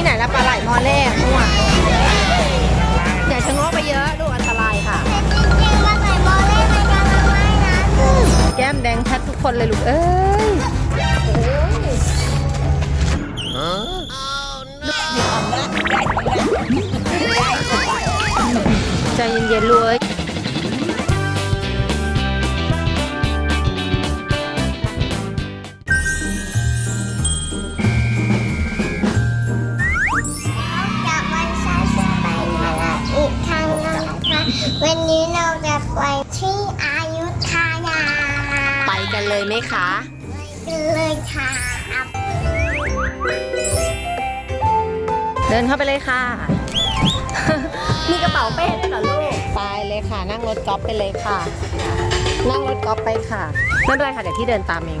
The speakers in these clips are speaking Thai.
ที่ไหนละปลาไหลมอแรกมั่วอย่าชะโงกไปเยอะลูกอันตรายค่ะจริงๆว่าใส่โมเล่ในการทำไมนะแก้มแดงแพททุกคนเลยลูกเอ้ยใจเย็นๆลูก เลยไหมคะไปกันเลยค่ะเดินเข้าไปเลยค่ะ มีกระเป๋าเป้ด้วยเหรอลูก ไปเลยค่ะ นั่งรถกอล์ฟไปเลยค่ะ นั่งรถกอล์ฟไปค่ะไม่เป็นไรค่ะเดี๋ยวที่เดินตามเอง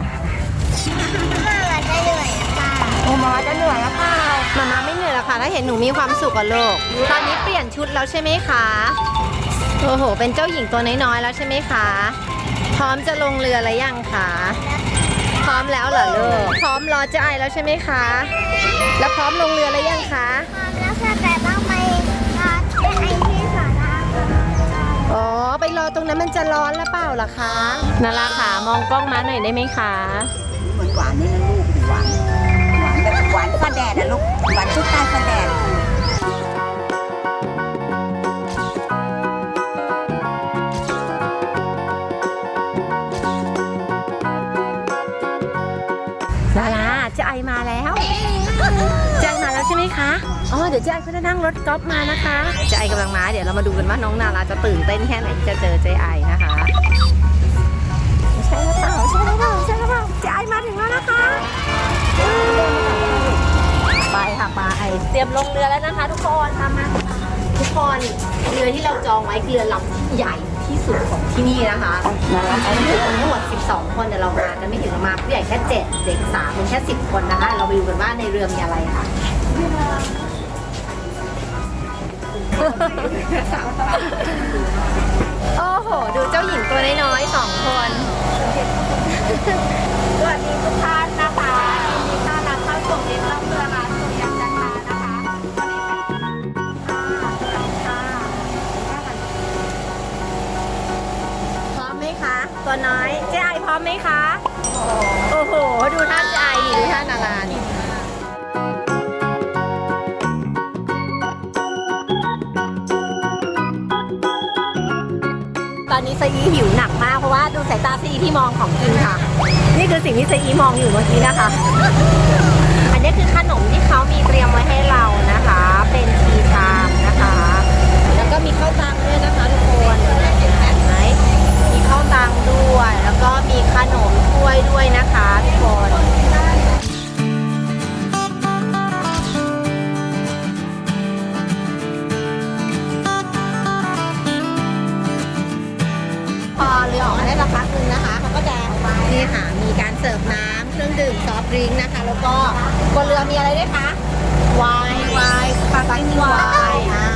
น่ารักได้เหนื่อยนะคะโอ้มาจะเหนื่อยแล้วเปล่ามามาไม่เหนื่อยแล้วค่ะ ถ้าเห็นหนูมีความสุขกับโลก ตอนนี้เปลี่ยนชุดแล้วใช่ไหมคะ โอ้โห เป็นเจ้าหญิงตัวน้อยๆแล้วใช่ไหมคะพ ร้อมจะลงเรือแล้วยังคะ พร้อมแล้วเหรอลูก พร้อมรอเจะไอแล้วใช่ไหมคะ แล้วพร้อมลงเรือแล้วยังคะ พร้อมแล้วค่ะแต่ต้องไปรอที่ไอที่สาราก่อนอ๋อ ไปรอตรงนั้นมันจะร้อนแล้วเปล่าล่ะคะนาราค่ะมองกล้องมาหน่อยได้ไหมคะเหมือนหวานนี่นะลูกหวานหวานแบบหวานฟ้าแดดอะลูกหวานชุดใต้ฟ้าแดด เดี๋ยวเจะไอเขาจะนั่งรถกอล์ฟมานะคะเจะไอกำลังมาเดี๋ยวเรามาดูกันว่าน้องนาราจะตื่นเต้นแค่ไหนที่จะเจอเจะไอนะคะใช่หรือเปล่าใช่หรือเปล่าใช่หรือเปล่าเจะไอมาถึงแล้วนะคะไปค่ะไปเตรียมลงเรือแล้วนะคะทุกคนทำมาทุกคนเรือที่เราจองไว้คือเรือลำที่ใหญ่ที่สุดของที่นี่นะคะทั้งหมด 12 คนแต่เรามากันไม่ถึงมาผู้ใหญ่แค่ 7 เด็ก3เป็นแค่ 10 คนนะคะ เราไปดูกันว่าในเรือมีอะไรค่ะ โอ้โห ดูเจ้าหญิงตัวน้อยๆสองคน สวัสดีทุกท่านนะคะยินดีต้อนรับเข้าสู่เรียนรับเรือร้านสุริยันจันทรานะคะวันนี้เป็นค่ะพร้อมไหมคะ ตัวน้อย เจ๊ไอพร้อมไหมคะ โอ้โห ดูท่านเจ๊ไอนี่ดูท่านนารานี่ หิวหนักมากเพราะว่าดูสายตาซีที่มองของกินค่ะ นี่คือสิ่งที่ซีอีมองอยู่เมื่อกี้นะคะ อันนี้คือขนมที่เขามีเตรียมไว้ให้เรานะคะ เป็นชีชามนะคะ แล้วก็มีข้าวตังด้วยนะคะทุกคนเห็นไหมมีข้าวตังด้วย แล้วก็มีขนมถ้วยด้วยนะคะทุกคน นี่ค่ะ มีการเสิร์ฟน้ำเครื่องดื่มซอฟต์ดริงก์นะคะ แล้วก็บนเรือมีอะไรด้วยคะ ไวน์ไวน์สปาร์กิ้งไวน์อ่า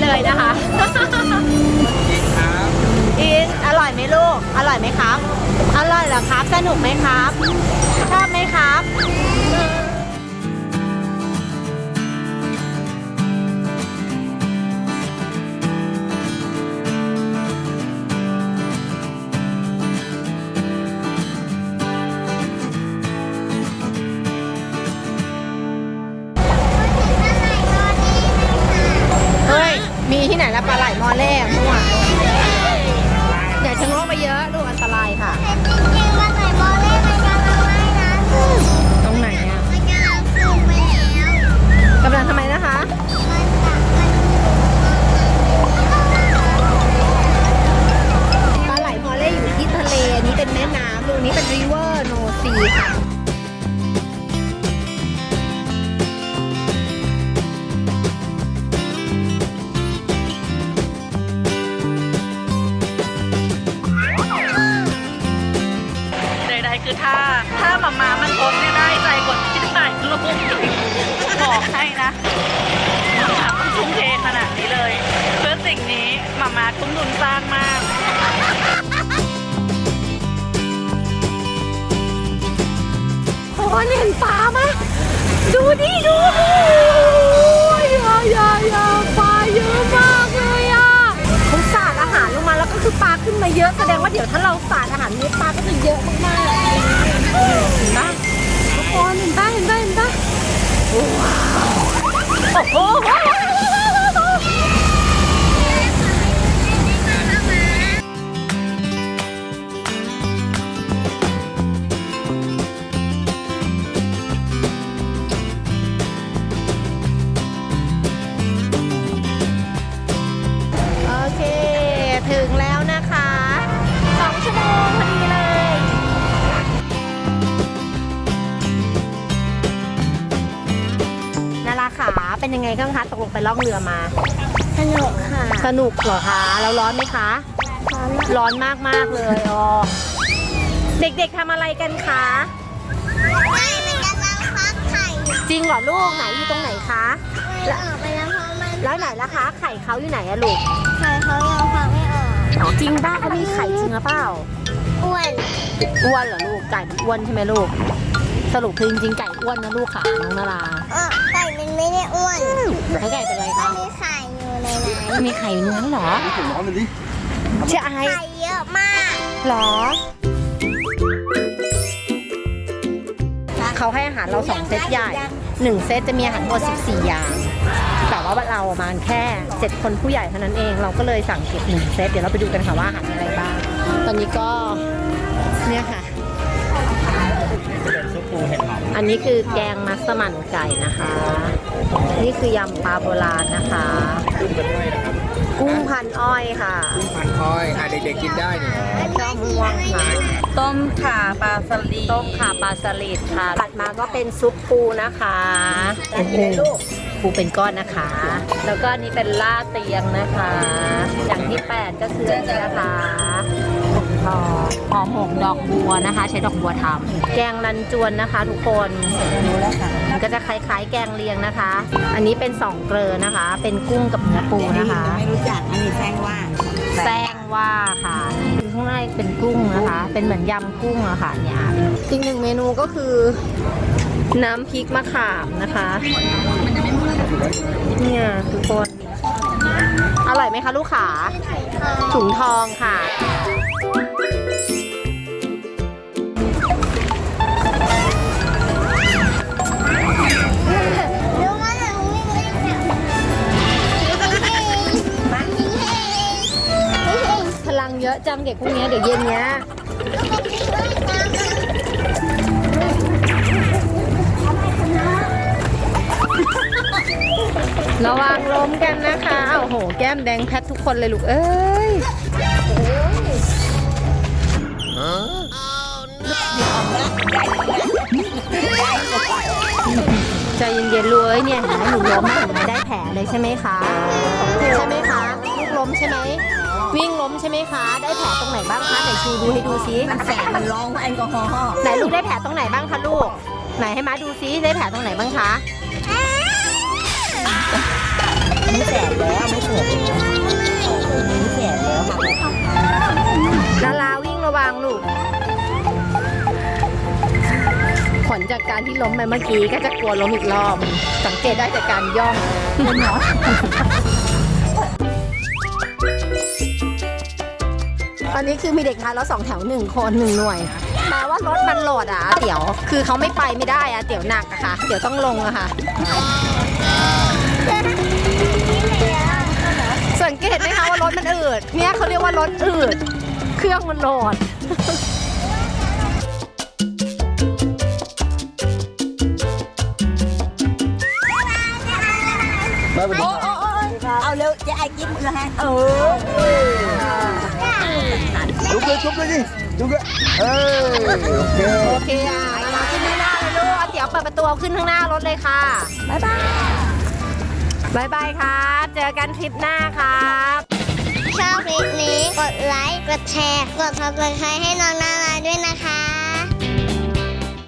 ใจเซอีเลยนะคะอินอร่อยไหมลูก อร่อยไหมครับ อร่อยเหรอครับ สนุกไหมครับ ชอบไหมครับ ที่ไหนละปลาไหลมอแรกมั่วอย่าชะโงกไปเยอะลูกอันตรายค่ะ อยเห็นปลาไหมดูดิดูดิอย่ายายาปลาเยอะมากเลยอะเขาสาดอาหารลงมาแล้วก็คือปลาขึ้นมาเยอะแสดงว่าเดี๋ยวถ้าเราสาดอาหารนี้ปลาก็จะเยอะมากๆเห็นปะทุกคนเห็นปะเห็นปะเห็นปะว้าวโอ้โห เป็นยังไงบ้างคะตกลงไปล่องเรือมา สนุกค่ะสนุกเหรอคะแล้วร้อนไหมคะร้อนมากมากๆเลยอ๋อเด็กๆทำอะไรกันคะไม่มันกำลังฟักไข่อยู่จริงเหรอลูกไหนอยู่ตรงไหนคะ มันออกไปแล้วเพราะมันแล้วไหนล่ะคะ ไข่เขาอยู่ไหนอะลูกไข่เขายังฟักไม่ออก จริงป้าเขามีไข่จริงหรือเปล่าอ้วนอ้วนเหรอลูกไก่มันอ้วนใช่ไหมลูก สรุปคือจริงๆไก่อ้วนนะลูกค่ะน้องนารา เออ ไก่มันไม่ได้อ้วนแล้วไก่เป็นไรมัคะนมีไข่อยู่ในนั้นมีไข่อยู่ในนั้นเหรอเชื่อไอไข่เยอะมากเหรอ เขาให้อาหารเราสองเซตใหญ่หนึ่งเซตจะมีอาหารทั้งหมด14 อย่าง แต่ว่าเราประมาณแค่เจ็ดคนผู้ใหญ่เท่านั้นเอง เราก็เลยสั่งเก็บหนึ่งเซต เดี๋ยวเราไปดูกันค่ะว่าอาหารมีอะไรบ้าง ตอนนี้ก็เนี่ยค่ะอั นนี้คือแกงมัสมั่นไก่นะคะ นี่คือยำปลาโบราณนะคะ กุ้งพันอ้อยค่ะพันคอยอะเด็กๆกินได้นี่ข้าวม่วงค่ะ ต้มข่าปลาสลิดต้มข่าปลาสลิดค่ะตัดมาก็เป็นซุปปูนะคะโอ้โหปูเป็นก้อนนะคะ แล้วก็อันนี้เป็นล่าดเตียงนะคะ อย่างที่ 8 ก็คืออันนี้นะคะ หอมหอมหงดอกบัวนะคะ ใช้ดอกบัวทำแกงรันจวนนะคะ ทุกคนรู้แล้วค่ะมันก็จะคล้ายๆ แกงเลียงนะคะ อันนี้เป็นสองเกลือนะคะ เป็นกุ้งกับเนื้อปูนะคะ ไม่รู้จักอันนี้แซงว่าแซงว่าค่ะคือข้างในเป็นกุ้งนะคะ เป็นเหมือนยำกุ้งอะค่ะเนี่ยอีกหนึ่งเมนูก็คือ น้ำพริกมะขามนะคะเนี่ยทุกคน อร่อยไหมคะลูกขาถุงทองค่ะ เยอะจังเด็กพวกนี้เดี๋ยวเย็นเนี้ยระวังล้มกันนะคะอ้าโห แก้มแดงแพททุกคนเลยลูก เอ้ยใจเย็นๆลูกเอ้ยเนี่ยเห็นไหมหนูล้มห็นไหมได้แผลเลยใช่ไหมคะ ใช่ไหมคะ ลูกล้มใช่ไหม วิ่งล้มใช่ไหมคะ ได้แผลตรงไหนบ้างคะไหนชูดูให้ดูซิมันแสบมันร้องแอลกอฮอล์ไหนลูกได้แผลตรงไหนบ้างคะลูก ไหนให้มาดูซิได้แผลตรงไหนบ้างคะ ไม่แสบแล้วไม่แสบแล้วไม่แสบแล้วค่ะลาลาวิ่งระวังลูก ผลจากการที่ล้มไปเมื่อกี้ก็จะกลัวล้มอีกรอบ สังเกตได้จากการย่อง ตอนนี้คือมีเด็กทารถสองแถวหนึ่งคนหนึ่งหน่วยแปลว่ารถมันโหลดอะเดี๋ยว คือเขาไม่ไปไม่ได้อะเดี๋ยวหนักอะค่ะ เดี๋ยวต้องลงอะค่ะ สังเกตไหมคะว่ารถมันอืด เนี่ยเขาเรียกว่ารถอืด เครื่องมันโหลดมาไปดูเอาเร็วจะไอ้กินมือให้เออจุ๊บเลย จุ๊บเลยดิจุ๊บเลยเอ้ยโอเคโอเคอะเอาขึ้นข้างหน้าเลยลูกเอาเดี๋ยวเปิดประตูเอาขึ้นข้างหน้ารถเลยค่ะบ๊ายบายบ๊ายบายครับ เจอกันทริปหน้าครับ ชอบคลิปนี้ กดไลค์ กดแชร์ กด subscribe ให้น้องนาราด้วยนะคะ